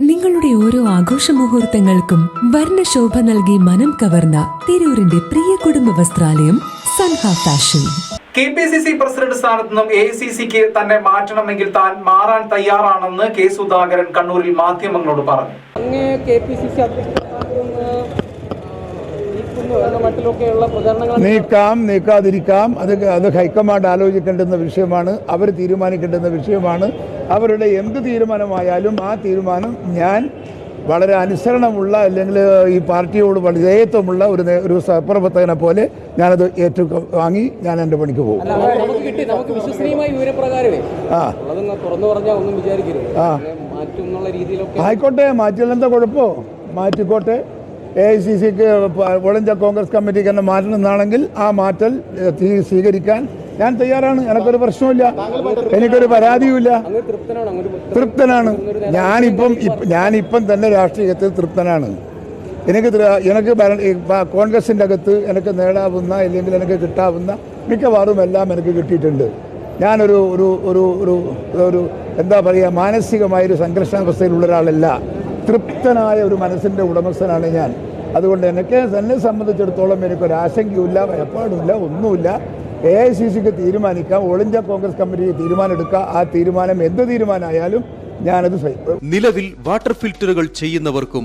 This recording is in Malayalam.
നിങ്ങളുടെ ഓരോ ആഘോഷ മുഹൂർത്തങ്ങൾക്കും വർണശോഭ നൽകി മനം കവർന്ന തിരൂരിന്റെ പ്രിയ കുടുംബ വസ്ത്രാലയം Sanha fashion. K P C C president സ്ഥാനത്ത് നിന്നും എ സി സിക്ക് തന്നെ മാറ്റണമെങ്കിൽ താൻ മാറാൻ തയ്യാറാണെന്ന് കെ സുധാകരൻ കണ്ണൂരിൽ മാധ്യമങ്ങളോട് പറഞ്ഞു. അങ്ങ് കെ പി സി സി പ്രചരണങ്ങൾ നീക്കാം നീക്കാതിരിക്കാം. അത് അത് ഹൈക്കമാൻഡ് ആലോചിക്കേണ്ടുന്ന വിഷയമാണ്. അവർ തീരുമാനിക്കേണ്ടുന്ന വിഷയമാണ്. അവരുടെ എന്ത് തീരുമാനമായാലും ആ തീരുമാനം ഞാൻ വളരെ അനുസരണമുള്ള അല്ലെങ്കിൽ ഈ പാർട്ടിയോട് വിധേയത്വമുള്ള ഒരു ഒരു സഹപ്രവർത്തകനെ പോലെ ഞാനത് ഏറ്റു വാങ്ങി ഞാൻ എന്റെ പണിക്ക് പോകും. ആ. ആയിക്കോട്ടെ മാറ്റിയാൽ എന്താ കുഴപ്പമോ മാറ്റിക്കോട്ടെ. എ ഐ സി സിക്ക് ഒളിഞ്ച കോൺഗ്രസ് കമ്മിറ്റിക്ക് തന്നെ മാറ്റണമെന്നാണെങ്കിൽ ആ മാറ്റൽ സ്വീകരിക്കാൻ ഞാൻ തയ്യാറാണ്. എനിക്കൊരു പ്രശ്നമില്ല എനിക്കൊരു പരാതിയുമില്ല. തൃപ്തനാണ്. ഞാനിപ്പം ഞാനിപ്പം തന്നെ രാഷ്ട്രീയത്തിൽ തൃപ്തനാണ്. എനിക്ക് എനിക്ക് കോൺഗ്രസിന്റെ അകത്ത് എനിക്ക് നേടാവുന്ന അല്ലെങ്കിൽ എനിക്ക് കിട്ടാവുന്ന മിക്കവാറും എല്ലാം എനിക്ക് കിട്ടിയിട്ടുണ്ട്. ഞാനൊരു ഒരു ഒരു ഒരു എന്താ പറയുക മാനസികമായൊരു സംഘർഷാവസ്ഥയിലുള്ള ഒരാളല്ല. തൃപ്തനായ ഒരു മനസ്സിന്റെ ഉടമസ്ഥനാണ് ഞാൻ. അതുകൊണ്ട് എനിക്ക് എന്നെ സംബന്ധിച്ചിടത്തോളം എനിക്കൊരു ആശങ്കയുമില്ല ഭയപ്പാടുമില്ല ഒന്നുമില്ല. എ ഐ സി സിക്ക് തീരുമാനിക്കാം ഓൾ ഇന്ത്യ കോൺഗ്രസ് കമ്മിറ്റിക്ക് തീരുമാനമെടുക്കാം ആ തീരുമാനം എന്ത് തീരുമാനമായാലും ഞാനത് നിലവിൽ വാട്ടർ ഫിൽറ്ററുകൾ ചെയ്യുന്നവർക്കും